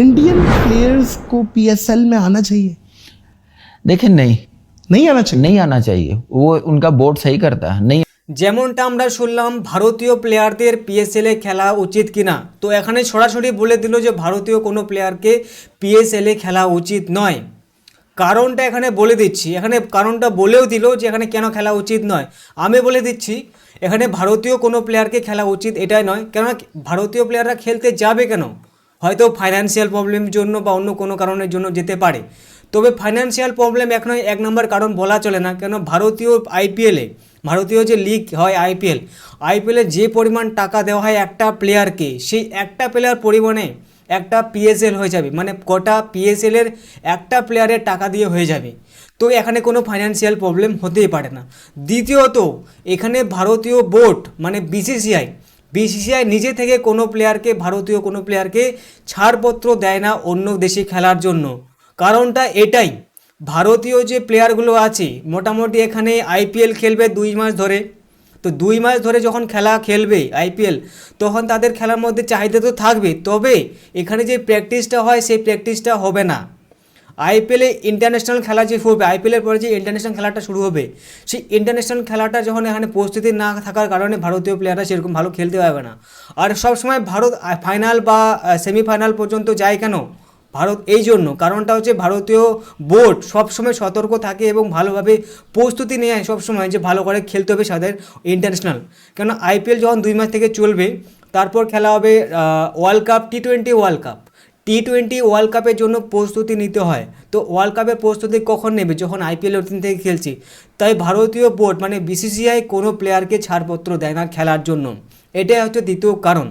Indian players को PSL में आना चाहिए देखें नहीं नहीं आना चाहिए नहीं आना चाहिए वो उनका बोर्ड सही करता है नहीं যেমনটা আমরা শুনলাম ভারতীয় প্লেয়ারদের পিএসএলে খেলা উচিত কিনা তো এখানে সরাসরি বলে দিল যে ভারতীয় কোনো প্লেয়ারকে পিএসএলে খেলা উচিত নয় কারণটা এখানে বলে দিচ্ছি এখানে কারণটা বলেও দিল যে এখানে কেন খেলা উচিত নয় আমি বলে দিচ্ছি এখানে ভারতীয় কোনো প্লেয়ারকে খেলা উচিত এটাই নয় কেননা ভারতীয় প্লেয়াররা খেলতে যাবে কেন হয়তো ফাইন্যান্সিয়াল প্রবলেমের জন্য বা অন্য কোনো কারণের জন্য যেতে পারে। তবে ফাইন্যান্সিয়াল প্রবলেম এখন এক নম্বর কারণ বলা চলে না, কেন ভারতীয় আইপিএলে ভারতীয় যে লিগ হয় আইপিএল আইপিএলে যে পরিমাণ টাকা দেওয়া হয় একটা প্লেয়ারকে সেই একটা প্লেয়ার পরিমাণে একটা পিএসএল হয়ে যাবে মানে কটা পিএসএলের একটা প্লেয়ারের টাকা দিয়ে হয়ে যাবে। তো এখানে কোনো ফাইন্যান্সিয়াল প্রবলেম হতেই পারে না। দ্বিতীয়ত, এখানে ভারতীয় বোর্ড মানে বিসিসিআই বিসিসিআই নিজে থেকে কোনো প্লেয়ারকে, ভারতীয় কোনো প্লেয়ারকে ছাড়পত্র দেয় না অন্য দেশে খেলার জন্য। কারণটা এটাই। ভারতীয় যে প্লেয়ারগুলো আছে, মোটামুটি এখানে আইপিএল খেলবে দুই মাস ধরে। তো দুই মাস ধরে যখন খেলা খেলবে আইপিএল তখন তাদের খেলার মধ্যে চাহিদা তো থাকবে। তবে এখানে যে প্র্যাকটিসটা হয়, সেই প্র্যাকটিসটা হবে না। আইপিএলে ইন্টারন্যাশনাল খেলা যে হবে, আইপিএলের পরে যে ইন্টারন্যাশনাল খেলাটা শুরু হবে, সেই ইন্টারন্যাশনাল খেলাটা যখন এখানে প্রস্তুতি না থাকার কারণে ভারতীয় প্লেয়াররা সেরকম ভালো খেলতে পারবে না। আর সবসময় ভারত ফাইনাল বা সেমিফাইনাল পর্যন্ত যায় কেন? ভারত এই জন্য। কারণটা হচ্ছে ভারতীয় বোর্ড সবসময় সতর্ক থাকে এবং ভালোভাবে প্রস্তুতি নেয় সবসময় যে ভালো করে খেলতে হবে তাদের ইন্টারন্যাশনাল কেন, আইপিএল যখন দুই মাস থেকে চলবে, তারপর খেলা হবে world cup T twenty world cup T twenty world কাপের জন্য প্রস্তুতি নিতে হয়। তো ওয়ার্ল্ড কাপের প্রস্তুতি কখন নেবে? যখন আইপিএল ওর থেকে খেলছি। তাই ভারতীয় বোর্ড মানে বিসিসিআই কোনো প্লেয়ারকে ছাড়পত্র দেয় না খেলার জন্য। এটাই হচ্ছে দ্বিতীয় কারণ।